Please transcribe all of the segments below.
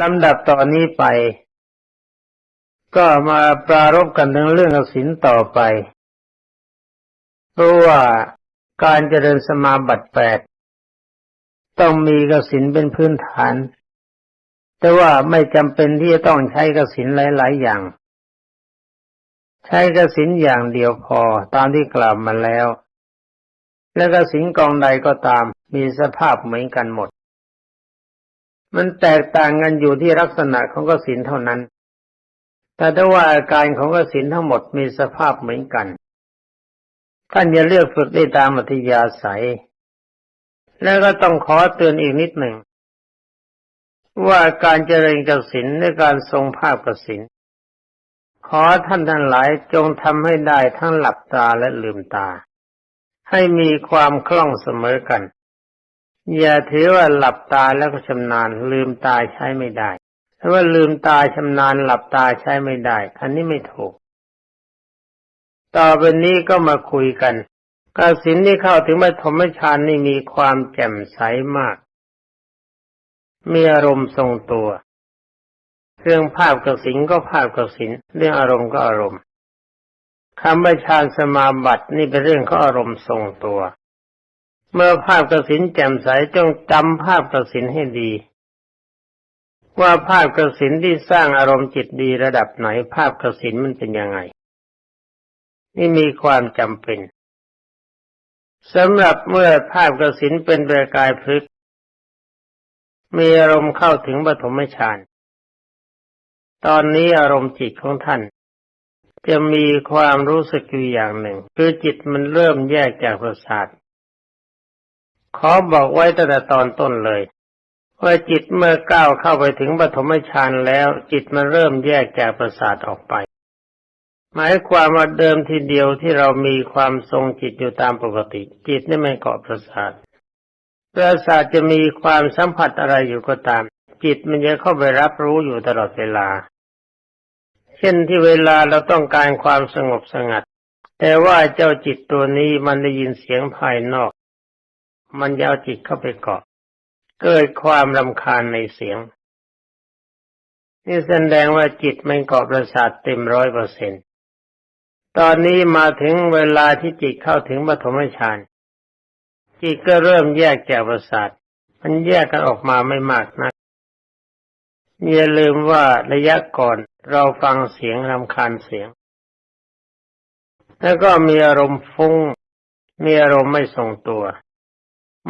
ลำดับต่อนนี้ไป ก็มาปรารบกันถึงเรื่องกสินต่อไป เพราะว่าการเจริญสมาบัติแปดต้องมีกสินเป็นพื้นฐาน แต่ว่าไม่จำเป็นที่จะต้องใช้กสินหลาย ๆ อย่าง ใช้กสินอย่างเดียวพอตามที่กล่าวมาแล้ว และกสินกองใดก็ตามมีสภาพเหมือนกันหมด มันแตกต่างกันอยู่ที่ลักษณะของกสินเท่านั้น แต่ถ้าว่าอาการของกสินทั้งหมดมีสภาพเหมือนกัน ท่านจะเลือกฝึกได้ตามอัธยาศัย แล้วก็ต้องขอเตือนอีกนิดหนึ่ง ว่าการเจริญกสินในการทรงภาพกสินขอท่านทั้งหลายจงทำให้ได้ทั้งหลับตาและลืมตา ให้มีความคล่องเสมอกัน อย่าถือว่าหลับตาแล้วก็ชำนาญ ลืมตาใช้ไม่ได้ถ้าว่าลืมตาชำนาญหลับตาใช้ไม่ได้ อันนี้ไม่ถูก ต่อไปนี้ก็มาคุยกันกสินที่เข้าถึงปฐมฌานนี่มีความแจ่มใสมาก มีอารมณ์ทรงตัว เรื่องภาพกสินก็ภาพกสิน เรื่องอารมณ์ก็อารมณ์คำว่าฌานสมาบัตินี่เป็นเรื่องของอารมณ์ทรงตัว เมื่อภาพกสินแจ่มใสจงจำภาพกสินให้ดี ว่าภาพกสินที่สร้างอารมณ์จิตดีระดับไหนภาพกสินมันเป็นยังไง นี่มีความจำเป็นสำหรับเมื่อภาพกสินเป็นประกายพลึกมีอารมณ์เข้าถึงปฐมฌาน ตอนนี้อารมณ์จิตของท่าน จะมีความรู้สึกอยู่อย่างหนึ่ง คือจิตมันเริ่มแยกจากประสาท ขอบอกไว้ตั้งแต่ตอนต้นเลยว่าจิตเมื่อก้าวเข้าไปถึงปฐมฌานแล้ว จิตมันเริ่มแยกจากประสาทออกไป หมายความว่าเดิมทีเดียวที่เรามีความทรงจิตอยู่ตามปกติ จิตนี่ไม่เกาะประสาทประสาทจะมีความสัมผัสอะไรอยู่ก็ตาม จิตมันจะเข้าไปรับรู้อยู่ตลอดเวลา เช่นที่เวลาเราต้องการความสงบสงัด แต่ว่าเจ้าจิตตัวนี้มันได้ยินเสียงภายนอก มันจะเอาจิตเข้าไปเกาะ เกิดความรำคาญในเสียง นี่แสดงว่าจิตมันเกาะประสาทเต็มร้อยเปอร์เซ็นต์ตอนนี้มาถึงเวลาที่จิตเข้าถึงปฐมฌานจิตก็เริ่มแยกจากประสาท มันแยกกันออกมาไม่มากนักอย่าลืมว่าระยะก่อนเราฟังเสียงรำคาญเสียง แล้วก็มีอารมณ์ฟุ้ง มีอารมณ์ไม่ทรงตัว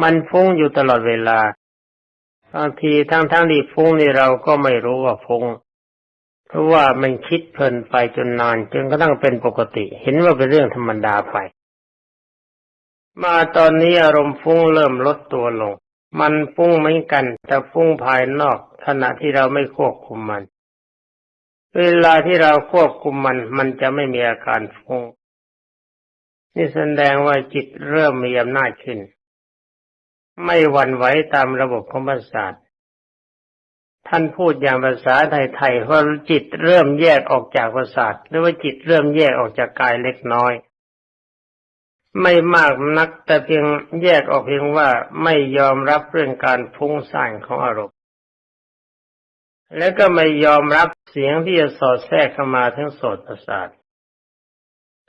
มันฟุ้งอยู่ตลอดเวลาบางทีทั้งทั้งที่ฟุ้งนี่เราก็ไม่รู้ว่าฟุ้ง เพราะว่ามันคิดเพลินไปจนนานจนกระทั่งเป็นปกติ เห็นว่าเป็นเรื่องธรรมดาไป มาตอนนี้อารมณ์ฟุ้งเริ่มลดตัวลง มันฟุ้งเหมือนกัน แต่ฟุ้งภายนอก ขณะที่เราไม่ควบคุมมัน เวลาที่เราควบคุมมัน มันจะไม่มีอาการฟุ้ง นี่แสดงว่าจิตเริ่มมีอำนาจขึ้น ไม่หวั่นไหวตามระบบของประสาทท่านพูดอย่างภาษาไทยๆว่าจิตเริ่มแยกออกจากประสาทหรือว่าจิตเริ่มแยกออกจากกายเล็กน้อย ไม่มากนักแต่เพียงแยกออกเพียงว่าไม่ยอมรับเรื่องการฟุ้งซ่านของอารมณ์ และก็ไม่ยอมรับเสียงที่จะสอดแทรกเข้ามาทั้งโสตประสาท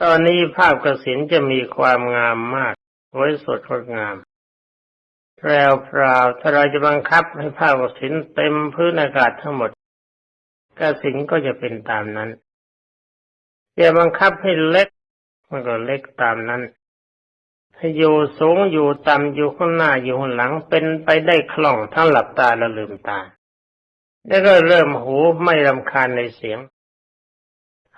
ตอนนี้ภาพกระสินจะมีความงามมากไว้สดงดงาม แพรวพราวถ้าเราจะบังคับให้ผ้ากสินเต็มพื้นอากาศทั้งหมดกสินก็จะเป็นตามนั้นจะบังคับให้เล็ก มันก็เล็กตามนั้นให้อยู่สูงอยู่ต่ำอยู่ข้างหน้าอยู่ข้างหลังเป็นไปได้คล่องทั้งหลับตาและลืมตา แล้วก็เริ่มหูไม่รำคาญในเสียง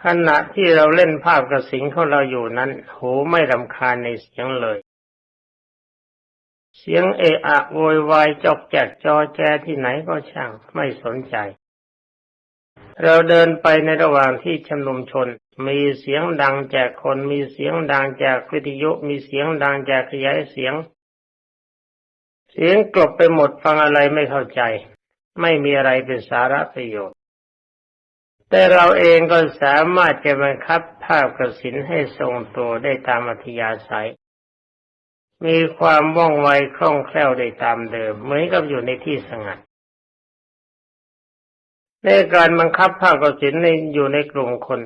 ขณะที่เราเล่นภาพกระสิงของเราอยู่นั้น หูไม่รำคาญในเสียงเลย เสียงเอะอะโวยวายจอกแจกจอแจที่ไหนก็ช่างไม่สนใจ เราเดินไปในระหว่างที่ชมนุมชน มีเสียงดังจากคนมีเสียงดังจากวิทยุมีเสียงดังจากขยายเสียง เสียงกลบไปหมดฟังอะไรไม่เข้าใจ ไม่มีอะไรเป็นสาระประโยชน์ แต่เราเองก็สามารถจะบังคับภาพกระสินให้ทรงตัวได้ตามอัธยาศัย มีความว่องไวคล่องแคล่วได้ตามเดิม เหมือนกับอยู่ในที่สงัดในการบังคับภาคกสินในอยู่ในกลุ่มคน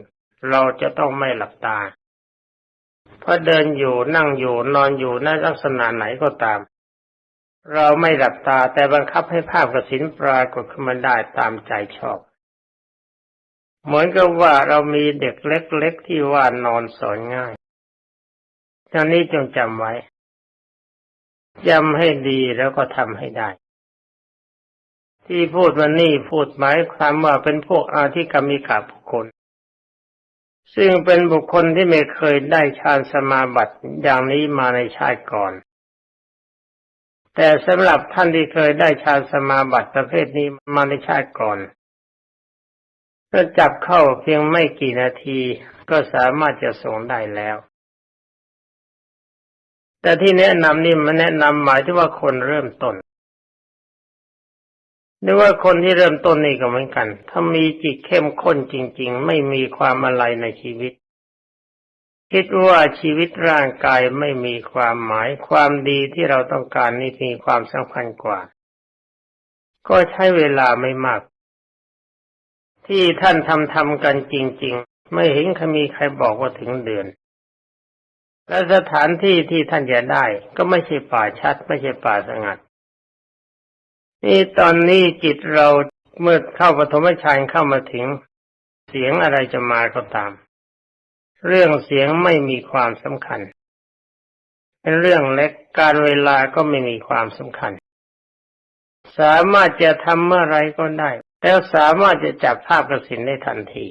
เราจะต้องไม่หลับตา เพราะเดินอยู่นั่งอยู่นอนอยู่ในลักษณะไหนก็ตาม เราไม่หลับตาแต่บังคับให้ภาพกสินปรากฏขึ้นมาได้ตามใจชอบ เหมือนกับว่าเรามีเด็กเล็กๆที่ว่านอนสอนง่ายท่านี้จงจำไว้ จำให้ดีแล้วก็ทำให้ได้ ที่พูดวันนี้พูดหมายความว่าเป็นพวกอาธิกรรมิกาบุคคล ซึ่งเป็นบุคคลที่ไม่เคยได้ฌานสมาบัติอย่างนี้มาในชาติก่อน แต่สำหรับท่านที่เคยได้ฌานสมาบัติประเภทนี้มาในชาติก่อนก็จับเข้าเพียงไม่กี่นาทีก็สามารถจะส่งได้แล้ว แต่ที่แนะนำนี่มันแนะนำหมายถึงว่าคนเริ่มต้นหรือว่าคนที่เริ่มต้นนี่ก็เหมือนกัน ถ้ามีจิตเข้มข้นจริง ๆ ไม่มีความอะไรในชีวิต คิดว่าชีวิตร่างกายไม่มีความหมายความดีที่เราต้องการนี่มีความสำคัญกว่า ก็ใช้เวลาไม่มาก ที่ท่านทำทำกันจริง ๆ ไม่เห็นคมีใครบอกว่าถึงเดือน และสถานที่ที่ท่านจะได้ ก็ไม่ใช่ป่าชัด ไม่ใช่ป่าสงัด นี่ตอนนี้จิตเราเมื่อเข้าปฐมฌานเข้ามาถึง เสียงอะไรจะมาก็ตาม เรื่องเสียงไม่มีความสำคัญ เป็นเรื่องเล็กการเวลาก็ไม่มีความสำคัญ สามารถจะทำเมื่อไรก็ได้ แล้วสามารถจะจับภาพกระสินได้ทันที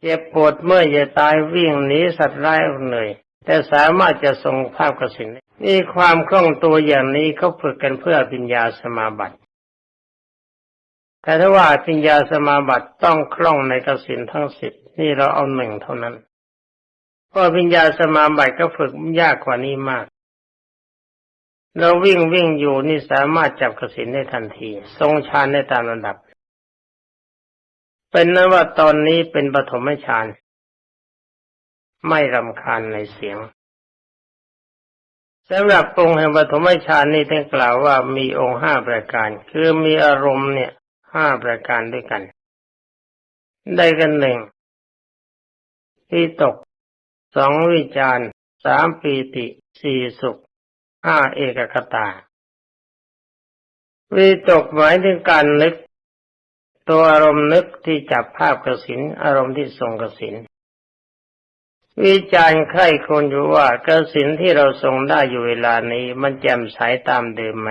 เจ็บปวดเมื่อจะตายวิ่งหนีสัตว์ร้ายเหนื่อย แต่สามารถจะทรงภาพกระสินนี่ความคล่องตัวอย่างนี้เขาฝึกกันเพื่อปัญญาสมาบัติ แต่ถ้าว่าปัญญาสมาบัติต้องคล่องในกสินทั้งสิบนี่เราเอาหนึ่งเท่านั้นเพราะปัญญาสมาบัติก็ฝึกยากกว่านี้มาก เราวิ่งวิ่งอยู่นี่สามารถจับกสินได้ทันที ทรงฌานได้ตามระดับ เป็นนั้นว่าตอนนี้เป็นปฐมฌาน ไม่รำคาญในเสียงสำหรับองค์แห่งปฐมฌานนี่ท่านกล่าวว่ามีองค์ห้าประการ คือมีอารมณ์เนี่ยห้าประการด้วยกัน ได้กันหนึ่งที่ตกสองวิจารสามปีติสี่สุขห้าเอกคตา วิตกหมายถึงการนึก ตัวอารมณ์นึกที่จับภาพกสินอารมณ์ที่ทรงกสิน วิจารณ์ใครคนอยู่ว่ากระสินที่เราทรงได้อยู่เวลานี้ มันแจ่มใสตามเดิมไหม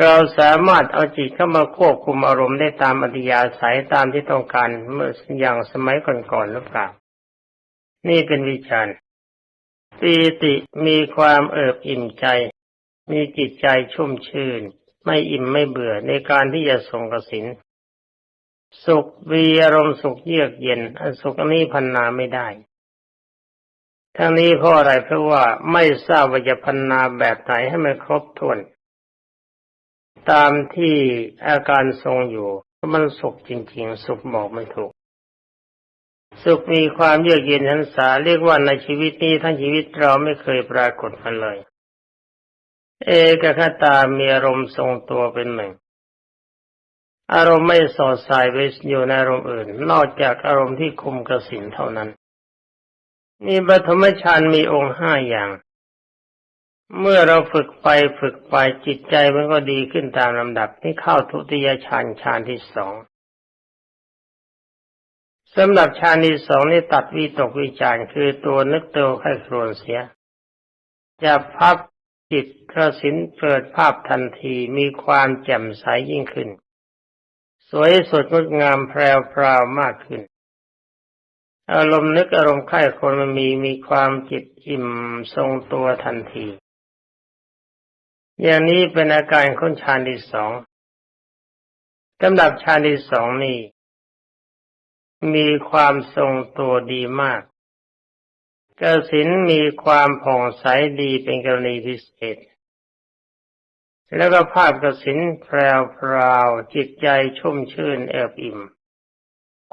เราสามารถเอาจิตเข้ามาควบคุมอารมณ์ได้ตามอัธยาศัยตามที่ต้องการเมื่ออย่างสมัยก่อนๆหรือเปล่านี่เป็นวิจารณ์ปีติมีความเอิบอิ่มใจ มีจิตใจชุ่มชื่น ไม่อิ่มไม่เบื่อในการที่จะส่งกสิน สุขวีอารมณ์สุขเยือกเย็นสุขนี้พันนาไม่ได้ ทั้งนี้เพราะอะไรเพราะว่าไม่ทราบว่าจะพันนาแบบไหนให้มันครบถ้วน ตามที่อาการทรงอยู่มันสุขจริง ๆ สุขบอกไม่ถูก สุขมีความเยือกเย็นหันษาเรียกว่าในชีวิตนี้ทั้งชีวิตเราไม่เคยปรากฏมาเลย เอกคตามีอารมณ์ทรงตัวเป็นหนึ่ง อารมณ์ไม่สอดสายไปอยู่ในอารมณ์อื่น นอกจากอารมณ์ที่คุมกระสินเท่านั้นมีปฐมฌานมีองค์ห้าอย่าง เมื่อเราฝึกไปฝึกไปจิตใจมันก็ดีขึ้นตามลำดับที่เข้าทุติยฌานฌานที่สองสำหรับฌานที่สองนี่ตัดวิตกวิจารคือตัวนึกตัวให้ครวนเสียจะพับจิตกระสินเปิดภาพทันทีมีความแจ่มใสยิ่งขึ้น สวยสดงดงามแพรวพราวมากขึ้น อารมณ์นึกอารมณ์ไข้คนมันมีมีความจิตอิ่มทรงตัวทันที อย่างนี้เป็นอาการของฌานที่สองลำดับฌานที่สองนี้มีความทรงตัวดีมากกสินมีความผ่องใสดีเป็นกรณีพิเศษ แล้วก็ภาพกระสินแพรวพราวจิตใจชุ่มชื่นเอิบอิ่ม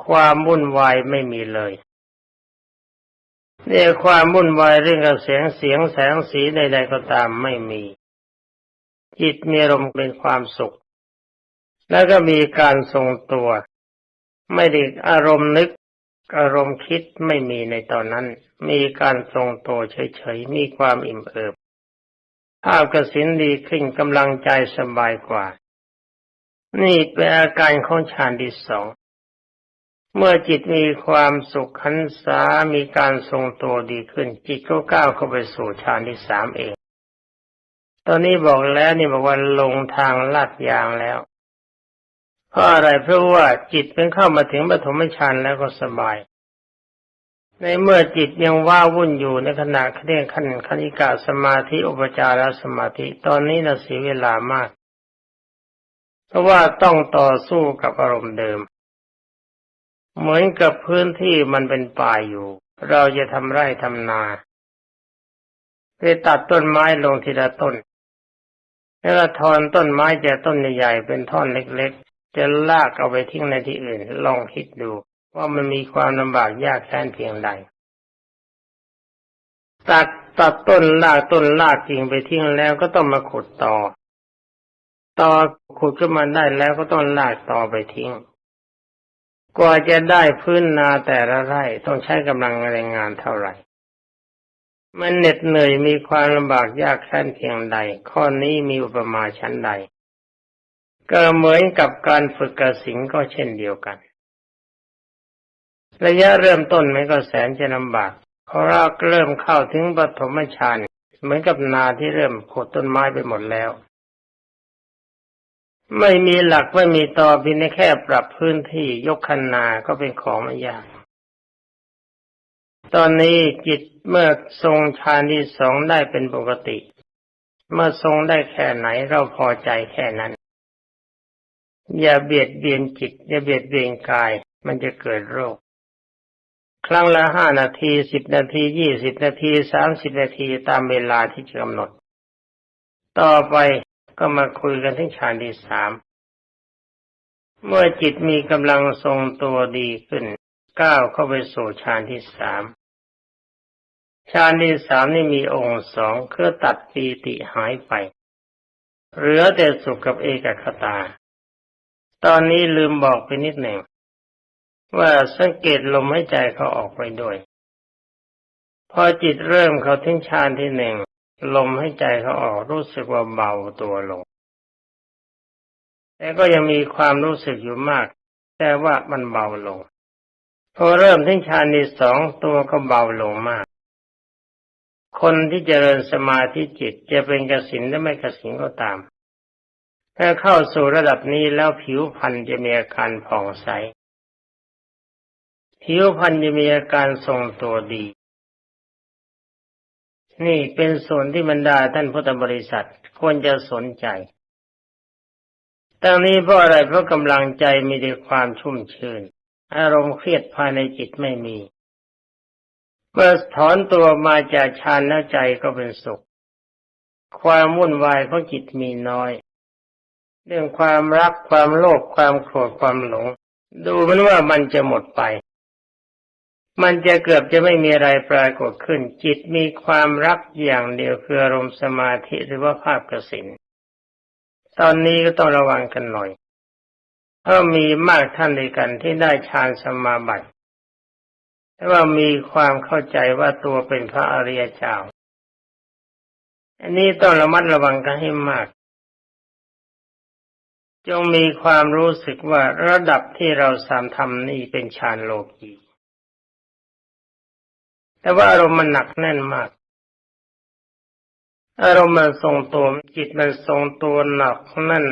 ความวุ่นวายไม่มีเลยเนี่ยความวุ่นวายเรื่องกระเสียงเสียงแสงสีใดๆก็ตามไม่มี จิตมีอารมเป็นความสุข แล้วก็มีการทรงตัว ไม่ได้อารมณ์นึก อารมณ์คิดไม่มีในตอนนั้น มีการทรงตัวเฉยๆมีความอิ่มเอิบ ภาพกระสินดีขึ้นกำลังใจสบายกว่า นี่เป็นอาการของฌานที่สอง เมื่อจิตมีความสุขขันษามีการทรงตัวดีขึ้น จิตก็ก้าวเข้าไปสู่ฌานที่สามเอง ตอนนี้บอกแล้วนี่บอกว่าลงทางลาดยางแล้ว เพราะอะไรเพราะว่าจิตเป็นเข้ามาถึงปฐมฌานแล้วก็สบาย ในเมื่อจิตยังว้าวุ่นอยู่ในขณะเรียกขันคณิกาสมาธิอุปจารสมาธิตอนนี้เราเสียเวลามาก เพราะว่าต้องต่อสู้กับอารมณ์เดิม เหมือนกับพื้นที่มันเป็นป่าอยู่ เราจะทำไร่ทำนาไปตัดต้นไม้ลงทีละต้น แล้วก็ทอนต้นไม้จากต้นใหญ่ๆเป็นท่อนเล็กๆ จะลากเอาไปทิ้งในที่อื่น ลองคิดดู ว่ามันมีความลำบากยากแค้นเพียงใดตัดตัดต้นลากต้นลากกิ่งไปทิ้งแล้วก็ต้องมาขุดต่อ ต่อขุดขึ้นมาได้แล้วก็ต้องลากต่อไปทิ้ง กว่าจะได้พื้นนาแต่ละไร่ต้องใช้กำลังแรงงานเท่าไหร่ มันเหน็ดเหนื่อยมีความลำบากยากแค้นเพียงใด ข้อนี้มีอุปมาชั้นใด ก็เหมือนกับการฝึกกระสิงก็เช่นเดียวกัน ระยะเริ่มต้นมันก็แสนจะลำบากพอเราเริ่มเข้าถึงปฐมฌานเหมือนกับนาที่เริ่มขุดต้นไม้ไปหมดแล้ว ไม่มีหลักไม่มีตอเพียงแค่ปรับพื้นที่ยกคันนาก็เป็นของไม่ยาก ตอนนี้จิตเมื่อทรงฌานที่สองได้เป็นปกติ เมื่อทรงได้แค่ไหนเราพอใจแค่นั้น อย่าเบียดเบียนจิต อย่าเบียดเบียนกาย มันจะเกิดโรค ครั้งละห้านาทีสิบนาทียี่สิบนาทีสามสิบนาทีตามเวลาที่กำหนด ต่อไปก็มาคุยกันที่ฌานที่สามเมื่อจิตมีกำลังทรงตัวดีขึ้นก้าวเข้าไปสู่ฌานที่สามฌานที่สามนี่มีองค์สองคือตัดปีติหายไป เหลือแต่สุขกับเอกคตา ตอนนี้ลืมบอกไปนิดหนึ่ง ว่าสังเกตลมหายใจเขาออกไปด้วย พอจิตเริ่มเขาถึงฌานที่หนึ่งลมให้ใจเขาออกรู้สึกว่าเบาตัวลง แต่ก็ยังมีความรู้สึกอยู่มาก แต่ว่ามันเบาลง พอเริ่มที่ฌานที่สองตัวก็เบาลงมาก คนที่เจริญสมาธิจิตจะเป็นกสินหรือไม่กสินก็ตามถ้าเข้าสู่ระดับนี้แล้วผิวพรรณจะมีอาการผ่องใส ผิวพรรณจะมีอาการทรงตัวดี นี่เป็นส่วนที่บรรดาท่านพุทธบริษัทควรจะสนใจ ตั้งนี้เพราะอะไรเพราะกำลังใจมีแต่ความชุ่มชื่น อารมณ์เครียดภายในจิตไม่มี เมื่อถอนตัวมาจากฌานแล้วใจก็เป็นสุข ความวุ่นวายของจิตมีน้อย เรื่องความรักความโลภความโกรธความหลง ดูเหมือนว่ามันจะหมดไป มันจะเกือบจะไม่มีอะไรปรากฏขึ้น จิตมีความรักอย่างเดียวคืออารมณ์สมาธิหรือว่าภาพกสินตอนนี้ก็ต้องระวังกันหน่อย เพราะมีมากท่านด้วยกันที่ได้ฌานสมาบัติแต่ว่ามีความเข้าใจว่าตัวเป็นพระอริยเจ้า อันนี้ต้องระมัดระวังกันให้มาก จงมีความรู้สึกว่าระดับที่เราสามทำนี่เป็นฌานโลกี แต่ว่าอารมณ์มันหนักแน่นมาก อารมณ์มันทรงตัวจิตมันทรงตัวหนักแน่น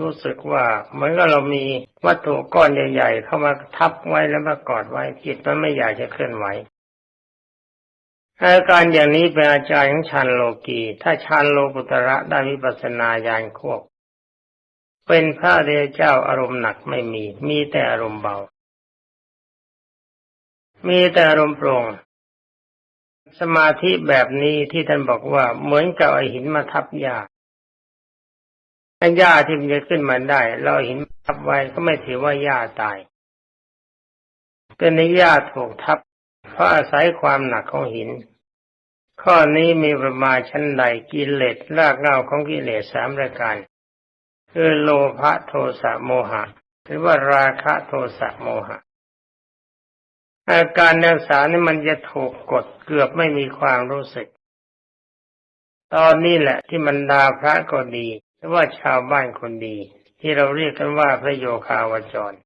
รู้สึกว่าเหมือนกับเรามีวัตถุก้อนใหญ่ ๆ เข้ามาทับไว้แล้วมากอดไว้จิตมันไม่อยากจะเคลื่อนไหวอาการอย่างนี้เป็นอาจารย์ของฌานโลกีถ้าฌานโลกุตระได้วิปัสสนาญาณควบ เป็นพระเดียเจ้าอารมณ์หนักไม่มี มีแต่อารมณ์เบา มีแต่อารมณ์โปร่ง สมาธิแบบนี้ที่ท่านบอกว่าเหมือนกับไอหินมาทับหญ้าถ้าหญ้าที่มันจะขึ้นมาได้ เราหินทับไว้ก็ไม่ถือว่าหญ้าตายเป็นในหญ้าถูกทับเพราะอาศัยความหนักของหิน ข้อนี้มีประมาณชั้นใดกิเลสรากเหง้าของกิเลสสามรายการคือโลภะโทสะโมหะหรือว่าราคะโทสะโมหะ อาการนักษานี่มันจะถูกกดเกือบไม่มีความรู้สึก ตอนนี้แหละที่มันดาพระก็ดีหรือว่าชาวบ้านคนดี ที่เราเรียกกันว่าพระโยคาวจร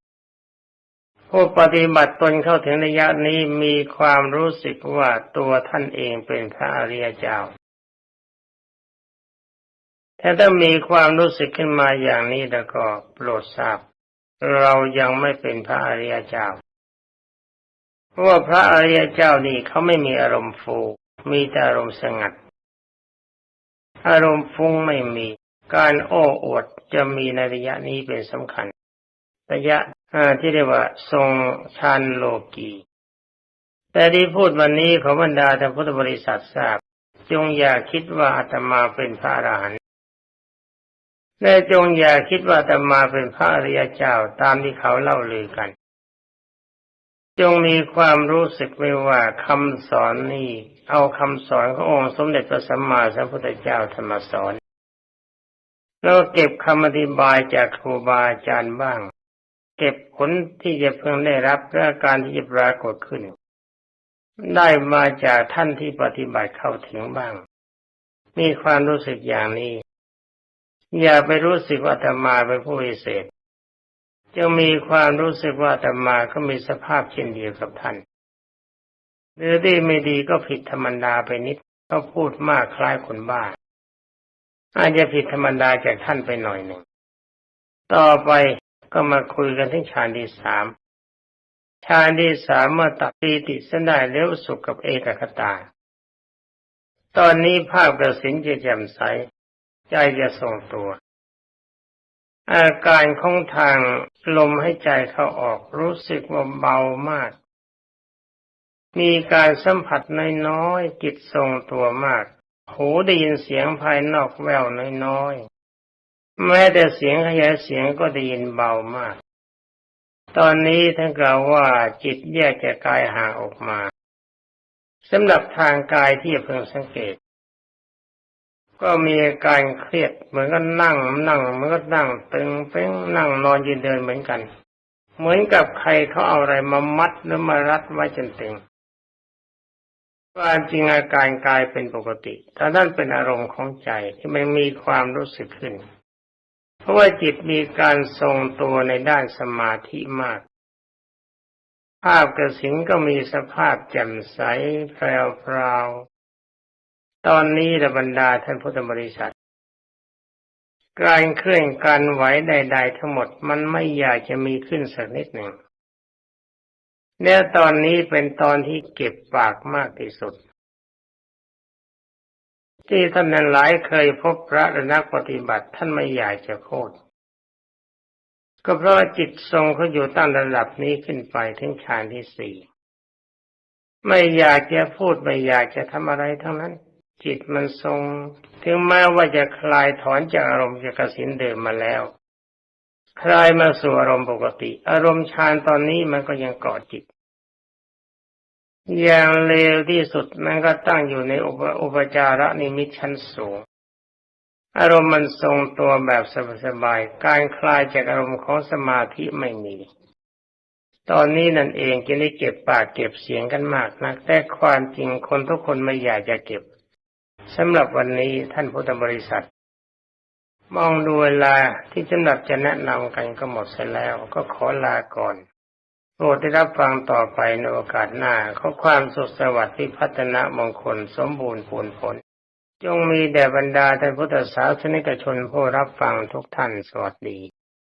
ผู้ปฏิบัติตนเข้าถึงระยะนี้มีความรู้สึกว่าตัวท่านเองเป็นพระอริยเจ้าถ้าถ้ามีความรู้สึกขึ้นมาอย่างนี้แล้วก็โปรดทราบ เรายังไม่เป็นพระอริยเจ้า เพราะว่าพระอริยเจ้านี่เขาไม่มีอารมณ์ฟูมีแต่อารมณ์สงัด อารมณ์ฟุ้งไม่มี การโอ้อวดจะมีในระยะนี้เป็นสำคัญ ระยะที่เรียกว่าทรงชานโลกีแต่ที่พูดวันนี้ขอบรรดาท่านพุทธบริษัททราบ จงอย่าคิดว่าอาตมาเป็นพระอรหันต์และจงอย่าคิดว่าอาตมาเป็นพระอริยเจ้าตามที่เขาเล่าลือกัน จงมีความรู้สึกไว้ว่าคำสอนนี้ เอาคำสอนขององค์สมเด็จพระสัมมาสัมพุทธเจ้าธรรมสอนแล้วเก็บคำอธิบายจากครูบาอาจารย์บ้าง เก็บผลที่จะเพิ่งได้รับและการที่จะปรากฏขึ้น ได้มาจากท่านที่ปฏิบัติเข้าถึงบ้าง มีความรู้สึกอย่างนี้ อย่าไปรู้สึกว่าธรรมาเป็นผู้วิเศษ จะมีความรู้สึกว่าธรรมาก็มีสภาพเช่นเดียวกับท่านหรือดีไม่ดีก็ผิดธรรมดาไปนิดก็พูดมากคล้ายคนบ้า อาจจะผิดธรรมดาจากท่านไปหน่อยหนึ่ง ต่อไปก็มาคุยกันที่ฌานที่สามฌานที่สามเมื่อตัดปีติสนได้เลี้ยวสุขกับเอกคตา ตอนนี้ภาพกระสินจะแจ่มใส ใจจะทรงตัว อาการของทางลมให้ใจเข้าออกรู้สึกว่าเบามาก มีการสัมผัสน้อยๆจิตทรงตัวมาก หูได้ยินเสียงภายนอกแววน้อยๆแม้แต่เสียงขยายเสียงก็ได้ยินเบามาก ตอนนี้ท่านกล่าวว่าจิตแยกจากกายห่างออกมาสำหรับทางกายที่เพิ่งสังเกต ก็มีอาการเครียดเหมือนกับนั่งนั่งเหมือนกับนั่งตึงเป้งนั่งนอนยืนเดินเหมือนกัน เหมือนกับใครเขาเอาอะไรมามัดหรือมารัดไว้จนตึงความจริงอาการกายเป็นปกติแต่นั่นเป็นอารมณ์ของใจที่มันมีความรู้สึกขึ้น เพราะว่าจิตมีการทรงตัวในด้านสมาธิมาก ภาพกระสินก็มีสภาพแจ่มใสแพรวๆ ตอนนี้ระบรรดาท่านพุทธบริษัท การเคลื่อนการไหวใด ๆ ทั้งหมดมันไม่อยากจะมีขึ้นสักนิดหนึ่งเนี่ยตอนนี้เป็นตอนที่เก็บปากมากที่สุด ที่ท่านนั้นหลายเคยพบพระและนักปฏิบัติท่านไม่อยากจะโคดก็เพราะจิตทรงเขาอยู่ตั้งระดับนี้ขึ้นไปถึงฌานที่สี่ไม่อยากจะพูดไม่อยากจะทำอะไรทั้งนั้น จิตมันทรง ถึงแม้ว่าจะคลายถอนจากอารมณ์จากกสินเดิมมาแล้ว คลายมาสู่อารมณ์ปกติ อารมณ์ฌานตอนนี้มันก็ยังเกาะจิต อย่างเลวที่สุดมันก็ตั้งอยู่ในอุปจาระนิมิตชั้นสูงอารมณ์มันทรงตัวแบบสบายๆ การคลายจากอารมณ์ของสมาธิไม่มี ตอนนี้นั่นเองจึงได้เก็บปากเก็บเสียงกันมากนะแต่ความจริงคนทุกคนไม่อยากจะเก็บ สำหรับวันนี้ท่านพุทธบริษัท มองดูเวลาที่สำหรับจะแนะนำกันก็หมดเสร็จแล้วก็ขอลาก่อนโปรดได้รับฟังต่อไปในโอกาสหน้าขอความสุขสวัสดิ์ที่พัฒนามงคลสมบูรณ์ผลผล จงมีแด่บรรดาท่านพุทธศาสนิกชนผู้รับฟังทุกท่านสวัสดี